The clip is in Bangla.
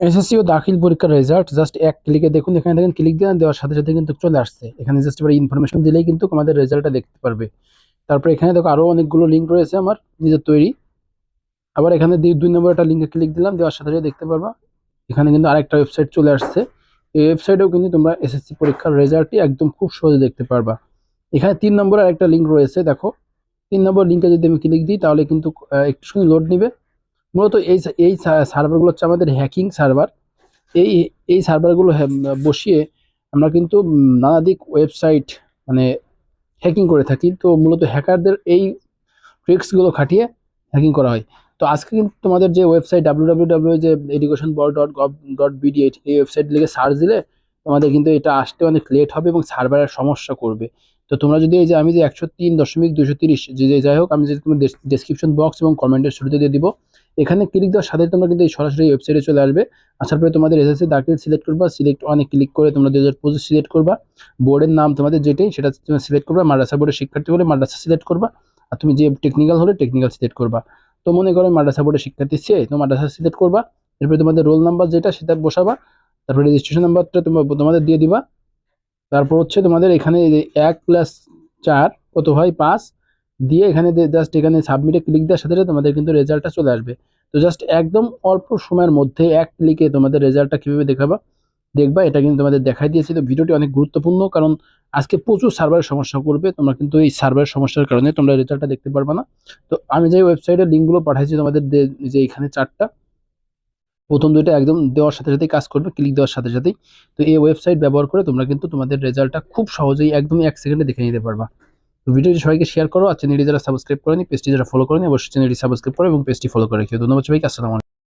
এসএসসি ও দাখিল পরীক্ষার রেজাল্ট জাস্ট এক ক্লিকে দেখুন, এখানে দেখেন ক্লিক দিয়ে দেওয়ার সাথে সাথে কিন্তু চলে আসছে। এখানে জাস্ট এবার ইনফরমেশন দিলেই কিন্তু আমাদের রেজাল্টটা দেখতে পারবে। তারপর এখানে দেখো আরও অনেকগুলো লিঙ্ক রয়েছে আমার, নিজের তৈরি। আবার এখানে দুই- নম্বর একটা লিঙ্কে ক্লিক দিলাম, দেওয়ার সাথে সাথে দেখতে পারবা। এখানে কিন্তু আরেকটা ওয়েবসাইট চলে আসছে। এই ওয়েবসাইটেও কিন্তু তোমরা এসএসসি পরীক্ষার রেজাল্টটি একদম খুব সহজে দেখতে পারবা। এখানে তিন নম্বরের আরেকটা লিঙ্ক রয়েছে, দেখো। তিন নম্বর লিঙ্কে যদি আমি ক্লিক দিই, তাহলে কিন্তু একটু লোড নেবে। মূলত এই এই সার্ভারগুলো হচ্ছে আমাদের হ্যাকিং সার্ভার। এই এই সার্ভারগুলো বসিয়ে আমরা কিন্তু নানাদিক ওয়েবসাইট মানে হ্যাকিং করে থাকি। তো মূলত হ্যাকারদের এই ট্রিক্সগুলো খাটিয়ে হ্যাকিং করা হয়। তো আজকে কিন্তু তোমাদের যে ওয়েবসাইট ডাব্লিউ যে education board dot gov dot BD এই ওয়েবসাইট লিখে সার্চ দিলে তোমাদের কিন্তু এটা আসতে অনেক লেট হবে এবং সার্ভারের সমস্যা করবে। তো তোমরা যদি এই যে আমি যে একশো তিন দশমিক দুশো তিরিশ যে যাই হোক, আমি যে তোমার ডেসক্রিপশন বক্স এবং কমেন্টের শুরুতে দিয়ে দিব। এখানে ক্লিক দেওয়ার সাথে তোমরা কিন্তু এই সরাসরি ওয়েবসাইটে চলে আসবে। আসার পরে তোমাদের এসএসসি দাখিল সিলেক্ট করবা সিলেক্ট অনেক ক্লিক করে তোমরা দু হাজার পঁচিশ সিলেক্ট করবা। বোর্ডের নাম তোমাদের যেটাই, সেটা তুমি সিলেক্ট করবা, মাদ্রাসা বোর্ডের শিক্ষার্থী হলে মাদ্রাসা সিলেক্ট করবা। আর তুমি যে টেকনিক্যাল হলে টেকনিক্যাল সিলেক্ট করবা। তো মনে করো মাদ্রাসা বোর্ডের শিক্ষার্থী সে, তো মাদ্রাসা সিলেক্ট করবা। এরপরে তোমাদের রোল নাম্বার যেটা, সেটা বসাবা। তারপরে রেজিস্ট্রেশন নাম্বারটা তোমার তোমাদের দিয়ে দিবা। তারপর হচ্ছে তোমাদের এখানে এক প্লাস চার, কত হয়? পাঁচ। দিয়ে এখানে জাস্ট এখানে সাবমিটে ক্লিক দেওয়ার সাথে সাথে তোমাদের কিন্তু রেজাল্টটা চলে আসবে। তো জাস্ট একদম অল্প সময়ের মধ্যে এক ক্লিকে তোমাদের রেজাল্টটা কীভাবে দেখাবা, দেখবা, এটা কিন্তু তোমাদের দেখাই দিয়েছি। তো ভিডিওটি অনেক গুরুত্বপূর্ণ, কারণ আজকে প্রচুর সার্ভারের সমস্যা করবে, তোমরা কিন্তু এই সার্ভারের সমস্যার কারণে তোমরা রেজাল্টটা দেখতে পারবে না। তো আমি যে ওয়েবসাইটের লিঙ্কগুলো পাঠাইছি তোমাদের যে এখানে চারটা, প্রথম দুইটা একদম দেওয়ার সাথে সাথেই কাজ করবে ক্লিক দেওয়ার সাথে সাথেই। তো এই ওয়েবসাইট ব্যবহার করে তোমরা কিন্তু তোমাদের রেজাল্টটা খুব সহজেই একদমই এক সেকেন্ডে দেখে নিতে পারবা। তো ভিডিওটি সবাইকে শেয়ার করো। আর চ্যানেলটি যারা সাবস্ক্রাইব করেনি পেজটি যারা ফলো করেনি, অবশ্যই চ্যানেলটি সাবস্ক্রাইব করো এবং পেজটি ফলো করে রেখে। ধন্যবাদ সবাইকে, আসসালামু